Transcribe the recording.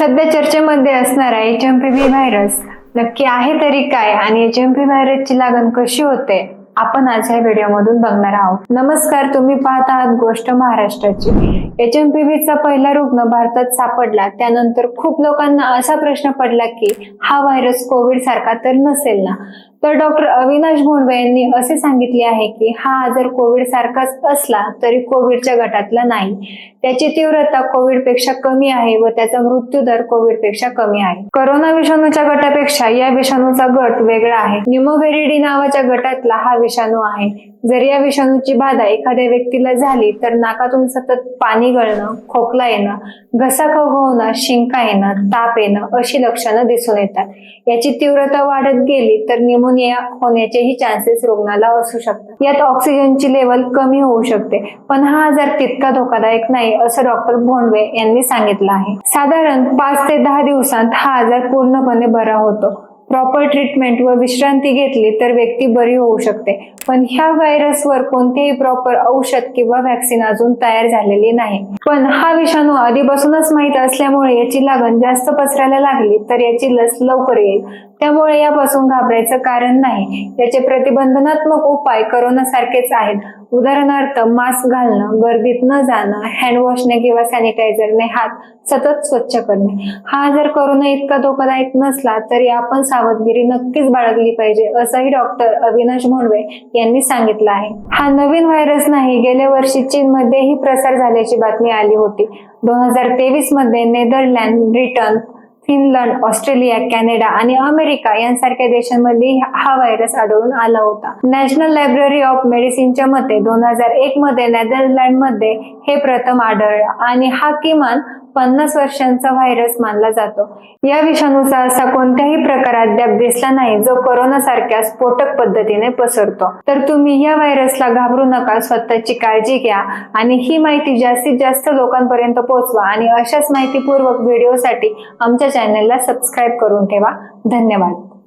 सध्या चर्चेमध्ये असणारा H M P V virus नक्की आहे तरी काय आणि एच एम पी व्हायरसची लागण कशी होते आपण आज या व्हिडिओमधून बघणार आहोत. नमस्कार तुम्ही पाहत आहात गोष्ट महाराष्ट्राची. एच एम पी व्हीचा पहिला रुग्ण भारतात सापडला. त्यानंतर खूप लोकांना असा प्रश्न पडला की हा व्हायरस कोविड सारखा तर नसेल ना? तर डॉक्टर अविनाश भोंडवे यांनी असे सांगितले आहे की हा आजार कोविड सारखाच असला तरी कोविडच्या गटातला नाही. त्याची तीव्रता कोविडपेक्षा कमी आहे व त्याचा मृत्यू दर कोविडपेक्षा कमी आहे. करोना विषाणूच्या गटापेक्षा या विषाणूचा गट वेगळा आहे. न्युमोव्हेरिडी नावाच्या गटातला हा विषाणू आहे. जर या विषाणूची बाधा एखाद्या व्यक्तीला झाली तर नाकातून सतत पाणी गळणं खोकला येणं घसा खवखवणं शिंका येणं ताप येणं अशी लक्षणं दिसून येतात. याची तीव्रता वाढत गेली तर निमोनिया होण्याचेही चान्सेस रुग्णाला असू शकतात. यात ऑक्सिजनची लेवल कमी होऊ शकते. पण हा आजार तितका धोकादायक नाही असं डॉक्टर भोंडवे यांनी सांगितलं आहे. साधारण पाच ते दहा दिवसांत हा आजार पूर्णपणे बरा होतो. प्रॉपर ट्रीटमेंट व विश्रांती घेतली तर व्यक्ती बरी होऊ शकते. पण ह्या व्हायरसवर कोणतेही प्रॉपर औषध किंवा व्हॅक्सिन अजून तयार झालेली नाही. पण हा विषाणू आधीपासूनच माहीत असल्यामुळे याची लागण जास्त पसरायला लागली तर याची लस लवकर येईल. त्यामुळे यापासून घाबरायचं कारण नाही. याचे प्रतिबंधनात्मक उपाय करोना सारखेच आहेत. उदाहरणार्थ मास्क घालणं गर्दीत न जाणं हँडवॉशने किंवा सॅनिटायझरने हात सतत स्वच्छ करणे. हा जर करोना इतका धोकादायक नसला तरी आपण सावधगिरी नक्कीच बाळगली पाहिजे असंही डॉक्टर अविनाश भोंडवे यांनी सांगितलं आहे. हा नवीन व्हायरस नाही गेल्या वर्षी चीनमध्येही प्रसार झाल्याची बातमी आली होती. दोन हजार तेवीसमध्ये Netherland Britain Finland Australia Canada आणि अमेरिका यांसारख्या देशांमध्ये हा व्हायरस आढळून आला होता. नॅशनल लायब्ररी ऑफ मेडिसिनच्या मते दोन हजार एक मध्ये नेदरलँडमध्ये हे प्रथम आढळलं आणि हा किमान पन्नास वर्षांचा व्हायरस मानला जातो. या विषाणूचा असा कोणत्याही प्रकार अद्याप दिसला नाही जो कोरोनासारख्या स्फोटक पद्धतीने पसरतो. तर तुम्ही या व्हायरसला घाबरू नका स्वतःची काळजी घ्या आणि ही माहिती जास्तीत जास्त लोकांपर्यंत पोहोचवा आणि अशाच माहितीपूर्वक व्हिडिओसाठी आमच्या चॅनलला सबस्क्राईब करून ठेवा. धन्यवाद.